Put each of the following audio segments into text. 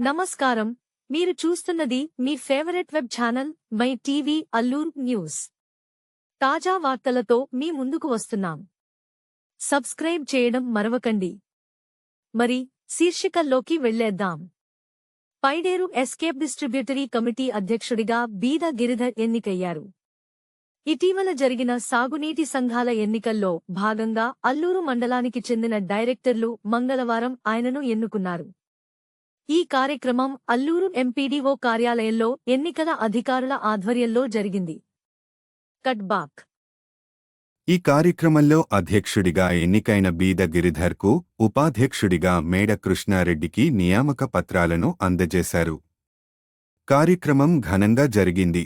నమస్కారం. మీరు చూస్తున్నది మీ favourite web channel my TV Allur news. తాజా వార్తలతో మీ ముందుకు వస్తున్నాం. సబ్స్క్రైబ్ చేయడం మరవకండి. మరి శీర్షికల్లోకి వెళ్ళేద్దాం పైడేరు ఎస్కేప్ డిస్ట్రిబ్యూటరీ కమిటీ అధ్యక్షుడిగా బీద గిరిధర్ ఎన్నికయ్యారు. ఇటీవల జరిగిన సాగునీటి సంఘాల ఎన్నికల్లో భాగంగా అల్లూరు మండలానికి చెందిన డైరెక్టర్లు మంగళవారం ఆయనను ఎన్నుకున్నారు. ఈ కార్యక్రమం అల్లూరు ఎంపీడీఓ కార్యాలయంలో ఎన్నికల అధికారుల ఆధ్వర్యంలో జరిగింది. కట్బాక్ ఈ కార్యక్రమంలో అధ్యక్షుడిగా ఎన్నికైన బీద గిరిధర్కు ఉపాధ్యక్షుడిగా మేడ కృష్ణారెడ్డికి నియామక పత్రాలను అందజేశారు. కార్యక్రమం ఘనంగా జరిగింది.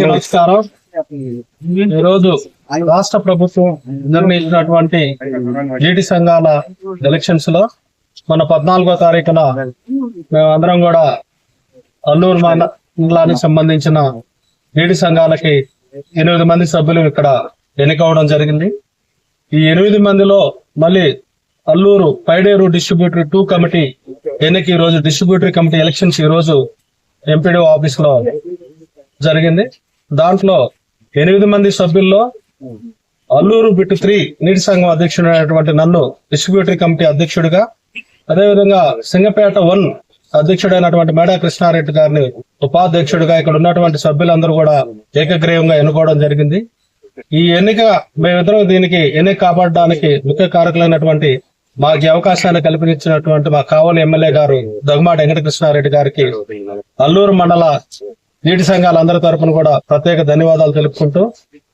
నమస్కారం. ఈరోజు రాష్ట్ర ప్రభుత్వం నిర్ణయించినటువంటి జీడి సంఘాల ఎలక్షన్స్లో మన పద్నాలుగో తారీఖున మేమందరం కూడా అల్లూరు మండలానికి సంబంధించిన జీడి సంఘాలకి ఎనిమిది మంది సభ్యులు ఇక్కడ ఎన్నికవడం జరిగింది. ఈ ఎనిమిది మందిలో మళ్ళీ Alluru Paideru distributary two committee ఎన్నిక ఈ రోజు డిస్ట్రిబ్యూటరీ కమిటీ ఎలక్షన్స్ ఈ రోజు ఎంపీడీఓ ఆఫీస్లో జరిగింది. దాంట్లో ఎనిమిది మంది సభ్యుల్లో అల్లూరు బిట్టు త్రీ నీటి సంఘం అధ్యక్షుడు అయినటువంటి నన్ను డిస్ట్రిబ్యూటరీ కమిటీ అధ్యక్షుడిగా అదేవిధంగా సింగపేట వన్ అధ్యక్షుడైనటువంటి మేడా కృష్ణారెడ్డి గారిని ఉపాధ్యక్షుడిగా ఇక్కడ ఉన్నటువంటి సభ్యులందరూ కూడా ఏకగ్రీవంగా ఎన్నుకోవడం జరిగింది. ఈ ఎన్నిక మేమిద్దరం దీనికి ఎన్నిక కాపాడడానికి ముఖ్య కారకులైనటువంటి మాకు అవకాశాన్ని కల్పించినటువంటి మా కావలి ఎమ్మెల్యే గారు దగ్గమాటి వెంకటకృష్ణారెడ్డి గారికి అల్లూరు మండల నీటి సంఘాల అందరి తరపున కూడా ప్రత్యేక ధన్యవాదాలు తెలుపుకుంటూ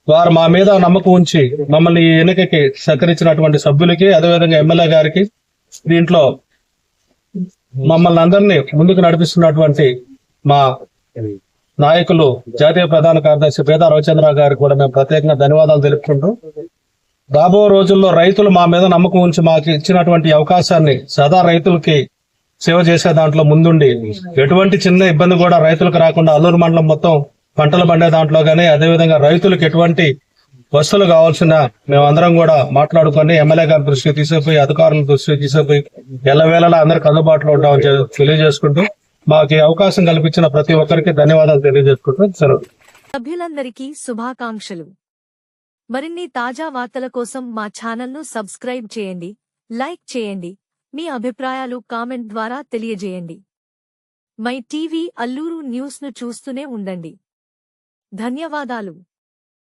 వారు మా మీద నమ్మకం ఉంచి మమ్మల్ని ఈ ఎన్నికకి సహకరించినటువంటి సభ్యులకి అదేవిధంగా ఎమ్మెల్యే గారికి దీంట్లో మమ్మల్ని అందరినీ ముందుకు నడిపిస్తున్నటువంటి మా నాయకులు జాతీయ ప్రధాన కార్యదర్శి పేద రవిచంద్ర గారికి కూడా మేము ప్రత్యేకంగా ధన్యవాదాలు తెలుపుకుంటూ రాబో రోజుల్లో రైతులు మా మీద నమ్మకం ఉంచి మాకు ఇచ్చినటువంటి అవకాశాన్ని సదా రైతులకి సేవ చేసే దాంట్లో ముందుండి ఎటువంటి చిన్న ఇబ్బంది కూడా రైతులకు రాకుండా అల్లూరు మండలం మొత్తం పంటలు పండే దాంట్లో కానీ అదేవిధంగా రైతులకు ఎటువంటి వస్తువులు కావాల్సిన మేమందరం కూడా మాట్లాడుకొని ఎమ్మెల్యే గారి దృష్టికి తీసుకుపోయి అధికారుల దృష్టికి తీసుకుపోయి ఎల్లవేళలా అందరికి అందుబాటులో ఉంటామని తెలియజేసుకుంటూ మాకు అవకాశం కల్పించిన ప్రతి ఒక్కరికి ధన్యవాదాలు తెలియజేసుకుంటూ సెలవు. సభ్యులందరికీ శుభాకాంక్షలు. మరిన్ని తాజా వార్తల కోసం మా ఛానల్ను సబ్స్క్రైబ్ చేయండి లైక్ చేయండి మీ అభిప్రాయాలు కామెంట్ ద్వారా తెలియజేయండి. మై టీవీ అల్లూరు న్యూస్ను చూస్తూనే ఉండండి. ధన్యవాదాలు.